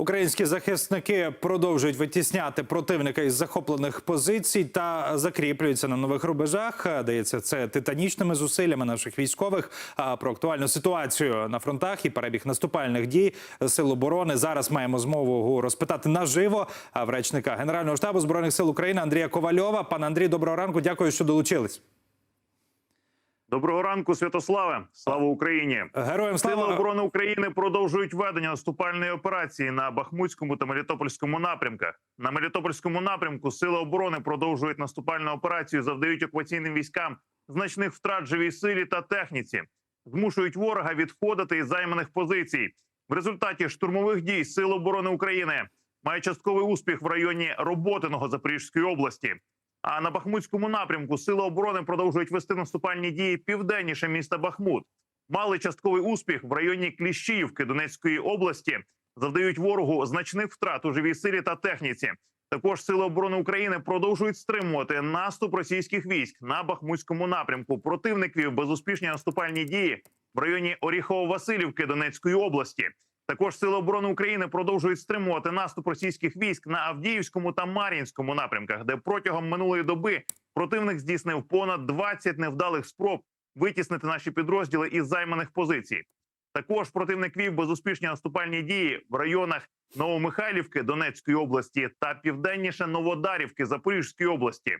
Українські захисники продовжують витісняти противника із захоплених позицій та закріплюються на нових рубежах. Дається це титанічними зусиллями наших військових. Про актуальну ситуацію на фронтах і перебіг наступальних дій сил оборони зараз маємо змогу розпитати наживо в речника Генерального штабу збройних сил України Андрія Ковальова. Пане Андрій, доброго ранку. Дякую, що долучились. Доброго ранку, Святославе! Слава Україні! Героям Сили оборони України продовжують ведення наступальної операції на Бахмутському та Мелітопольському напрямках. На Мелітопольському напрямку сили оборони продовжують наступальну операцію, завдають окупаційним військам значних втрат живій силі та техніці, змушують ворога відходити із займаних позицій. В результаті штурмових дій Сил оборони України має частковий успіх в районі Роботиного Запорізької області. А на Бахмутському напрямку Сили оборони продовжують вести наступальні дії південніше міста Бахмут. Мали частковий успіх в районі Кліщіївки Донецької області, завдають ворогу значних втрат у живій силі та техніці. Також сили оборони України продовжують стримувати наступ російських військ на Бахмутському напрямку. Противник вів безуспішні наступальні дії в районі Оріхово-Василівки Донецької області. Також сили оборони України продовжують стримувати наступ російських військ на Авдіївському та Мар'їнському напрямках, де протягом минулої доби противник здійснив понад 20 невдалих спроб витіснити наші підрозділи із займаних позицій. Також противник вів безуспішні наступальні дії в районах Новомихайлівки Донецької області та південніше Новодарівки Запорізької області.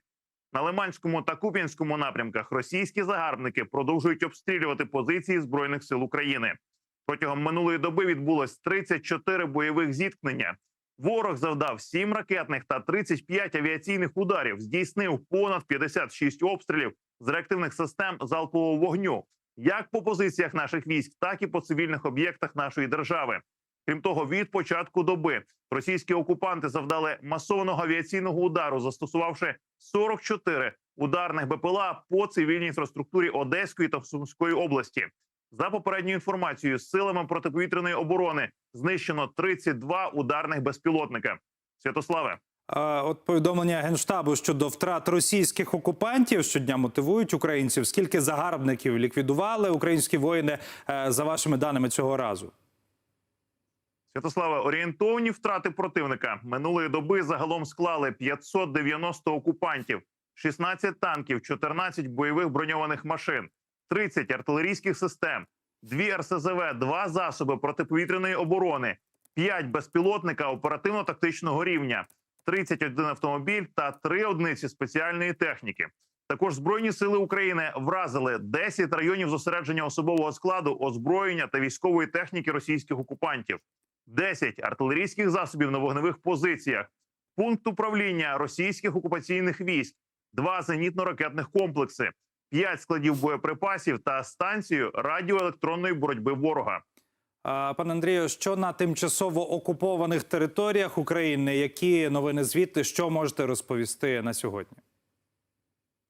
На Лиманському та Куп'янському напрямках російські загарбники продовжують обстрілювати позиції збройних сил України. Протягом минулої доби відбулось 34 бойових зіткнення. Ворог завдав 7 ракетних та 35 авіаційних ударів, здійснив понад 56 обстрілів з реактивних систем залпового вогню, як по позиціях наших військ, так і по цивільних об'єктах нашої держави. Крім того, від початку доби російські окупанти завдали масованого авіаційного удару, застосувавши 44 ударних БПЛА по цивільній інфраструктурі Одеської та Сумської області. За попередньою інформацією, силами протиповітряної оборони знищено 32 ударних безпілотника. Святославе, От повідомлення генштабу щодо втрат російських окупантів щодня мотивують українців. Скільки загарбників ліквідували українські воїни е, за вашими даними цього разу? Святославе, орієнтовні втрати противника минулої доби загалом склали 590 окупантів, 16 танків, 14 бойових броньованих машин, 30 артилерійських систем, 2 РСЗВ, 2 засоби протиповітряної оборони, 5 безпілотника оперативно-тактичного рівня, 31 автомобіль та 3 одиниці спеціальної техніки. Також збройні сили України вразили 10 районів зосередження особового складу, озброєння та військової техніки російських окупантів, 10 артилерійських засобів на вогневих позиціях, пункт управління російських окупаційних військ, 2 зенітно-ракетних комплекси, 5 складів боєприпасів та станцію радіоелектронної боротьби ворога. Пане Андрію, що на тимчасово окупованих територіях України? Які новини звідти? Що можете розповісти на сьогодні?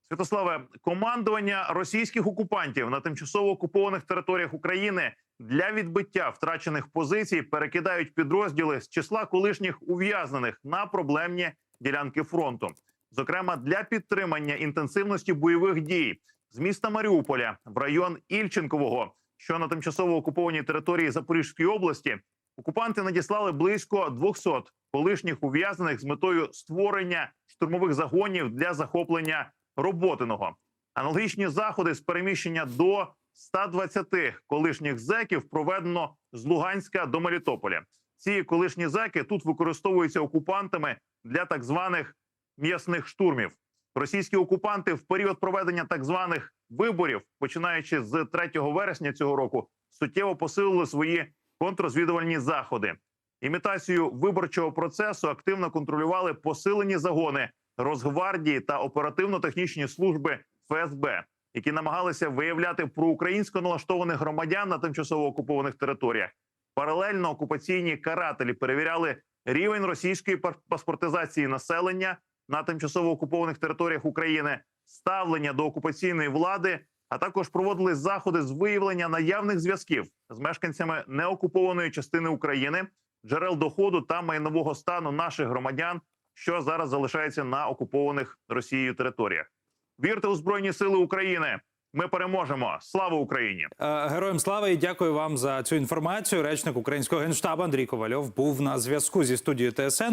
Святославе, командування російських окупантів на тимчасово окупованих територіях України для відбиття втрачених позицій перекидають підрозділи з числа колишніх ув'язнених на проблемні ділянки фронту, зокрема для підтримання інтенсивності бойових дій з міста Маріуполя в район Ільченкового, що на тимчасово окупованій території Запорізької області. Окупанти надіслали близько 200 колишніх ув'язнених з метою створення штурмових загонів для захоплення роботиного. Аналогічні заходи з переміщення до 120 колишніх зеків проведено з Луганська до Мелітополя. Ці колишні зеки тут використовуються окупантами для так званих м'ясних штурмів. Російські окупанти в період проведення так званих виборів, починаючи з 3 вересня цього року, суттєво посилили свої контррозвідувальні заходи. Імітацію виборчого процесу активно контролювали посилені загони Росгвардії та оперативно-технічні служби ФСБ, які намагалися виявляти проукраїнсько налаштованих громадян на тимчасово окупованих територіях. Паралельно окупаційні карателі перевіряли рівень російської паспортизації населення на тимчасово окупованих територіях України, ставлення до окупаційної влади, а також проводили заходи з виявлення наявних зв'язків з мешканцями неокупованої частини України, джерел доходу та майнового стану наших громадян, що зараз залишається на окупованих Росією територіях. Вірте у збройні сили України. Ми переможемо. Слава Україні! Е, Героям слава і дякую вам за цю інформацію. Речник українського генштабу Андрій Ковальов був на зв'язку зі студією ТСН.